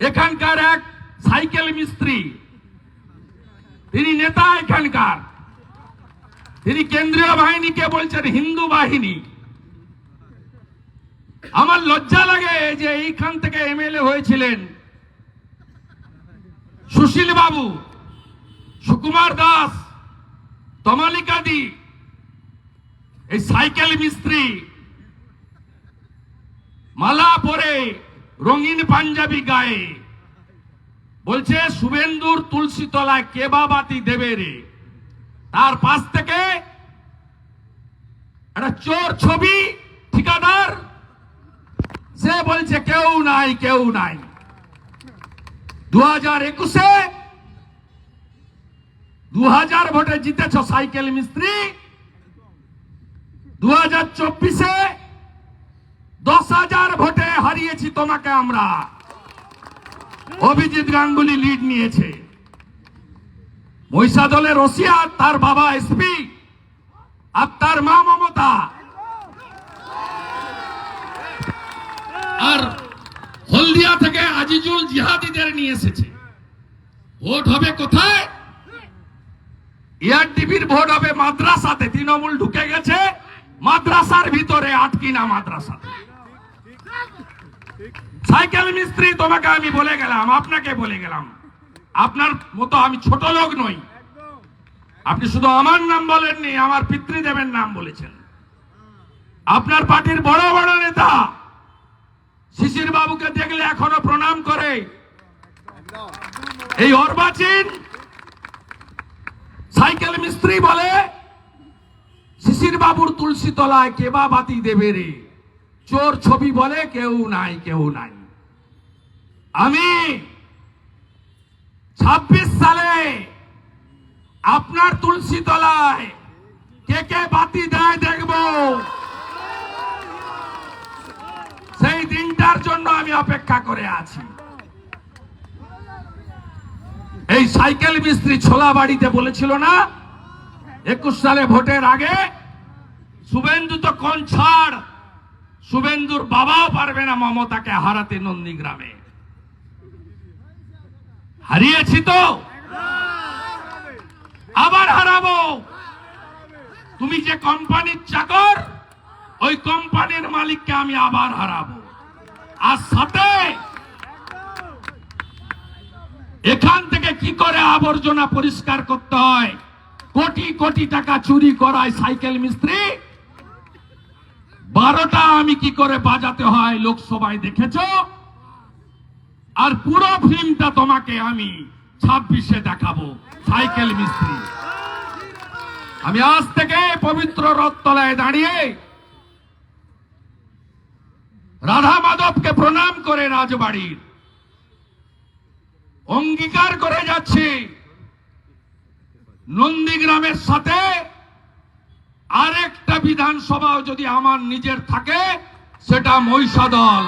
এখানকার এক সাইকেল মিস্ত্রি। তিনি নেতা এখানকার। তিনি কেন্দ্রীয় বাহিনীকে বলছেন হিন্দু বাহিনী। আমার লজ্জা লাগে যে এইখান থেকে এমএলএ হয়েছিলেন সুশীল বাবু, সুকুমার দাস তমালিকা দি এই সাইকেল মিস্ত্রি, মালা পরে রঙিন পাঞ্জাবি গায়ে। বলছে, শুভেন্দুর তুলসী তলায় কেবা বাতি দেবে রে? তার পাশ থেকে একটা চোর ছবি, ঠিকাদার। সে বলছে, কেউ নাই কেউ নাই। দু হাজার একুশে দু হাজার ভোটে জিতেছ সাইকেল মিস্ত্রি। দু হাজার চব্বিশে হারিয়েছি তোমাকে আমরা। অভিজিৎ গাঙ্গুলি লিড নিয়েছে। মহিষাদলের রশিয়া তার বাবা এসপি আর তার মা মমতা। আর হলদিয়া থেকে আজিজুল জিহাদিদের নিয়ে এসেছে। ভোট হবে কোথায়? এআরটিভির ভোট হবে মাদ্রাসাতে। তৃণমূল ঢুকে গেছে। মাদ্রাসার ভিতরে আটকিনা মাদ্রাসাতে। সাইকেল মিস্ত্রি, তোমাকে আমি বলে গেলাম, আপনাকে বলে গেলাম। আপনার মতো আমি ছোট লোক নই। আপনি শুধু আমার নাম বলেননি, আমার পিতৃদেবের নাম বলেছেন। আপনার পার্টির বড় বড় নেতা শিশির বাবুকে দেখলে এখনও প্রণাম করে। এই অর্বাচীন সাইকেল মিস্ত্রি বলে, শিশির বাবুর তুলসী তলায় কেবা বাতি দেবে রে। চোর ছবি বলে কেউ নাই কেউ নাই। আমি ছাব্বিশ সালে আপনার তুলসী তলায় কে কে বাতি দেয় দেখব। সেই দিনটার জন্য আমি অপেক্ষা করে আছি। এই সাইকেল মিস্ত্রি ছোলা বাড়িতে বলেছিল না, একুশ সালে ভোটের আগে শুভেন্দু তো কোন ছাড় শুভেন্দুর বাবাও পারবে না মমতাকে হারাতে নন্দীগ্রামে। হারিয়েছি তো? আবার হারাবো। তুমি যে কোম্পানির চাকর, ওই কোম্পানির মালিককে আমি আবার হারাবো। আর সাথে এখান থেকে কি করে আবর্জনা পরিষ্কার করতে হয়? কোটি কোটি টাকা চুরি করায় সাইকেল মিস্ত্রি। বারোটা আমি কি করে বাজাতে হয় লোকসভায় দেখেছ? আর পুরো ফিল্মটা তোমাকে আমি ছাব্বিশে দেখাবো, সাইকেল মিস্ত্রি। আমি আজ থেকে পবিত্র রথতলায় দাঁড়িয়ে রাধা মাধবকে প্রণাম করে রাজবাড়ির অঙ্গীকার করে যাচ্ছি নন্দীগ্রামের সাথে আরেকটা বিধানসভাও যদি আমার নিজের থাকে, সেটা মহিষাদল।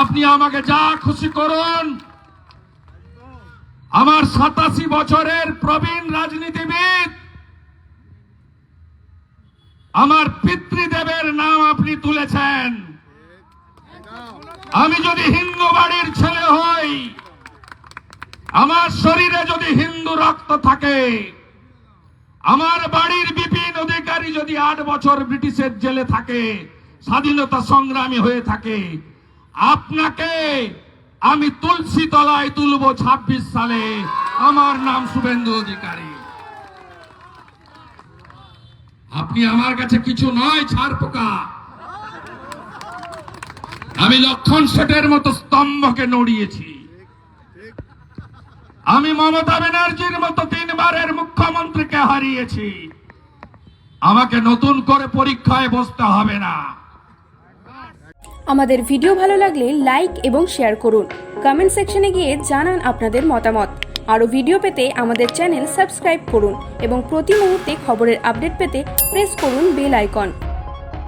আপনি আমাকে যা খুশি করুন, আমার সাতাশি বছরের প্রবীণ রাজনীতিবিদ, আমার পিতৃদেবের নাম আপনি তুলেছেন। আমি যদি হিন্দু বাড়ির ছেলে হই, আমার শরীরে যদি হিন্দু রক্ত থাকে, আমার বাড়ির বিপিন অধিকারী যদি আট বছর ব্রিটিশের জেলে থাকে, স্বাধীনতা সংগ্রামী হয়ে থাকে, আপনাকে আমি তুলসী তলায় তুলব ছাব্বিশ সালে। আমার নাম শুভেন্দু অধিকারী। আপনি আমার কাছে কিছু নয়, ছাড় পোকা। আমি লক্ষণ সেটের মতো স্তম্ভকে নড়িয়েছি। আমি মমতা ব্যানার্জির মতো তিনবারের মুখ্যমন্ত্রীকে হারিয়েছি। আমাকে নতুন করে পরীক্ষায় বসতে হবে না। আমাদের ভিডিও ভালো লাগলে লাইক এবং শেয়ার করুন। কমেন্ট সেকশনে গিয়ে জানান আপনাদের মতামত। আরও ভিডিও পেতে আমাদের চ্যানেল সাবস্ক্রাইব করুন এবং প্রতি মুহূর্তে খবরের আপডেট পেতে প্রেস করুন বেল আইকন।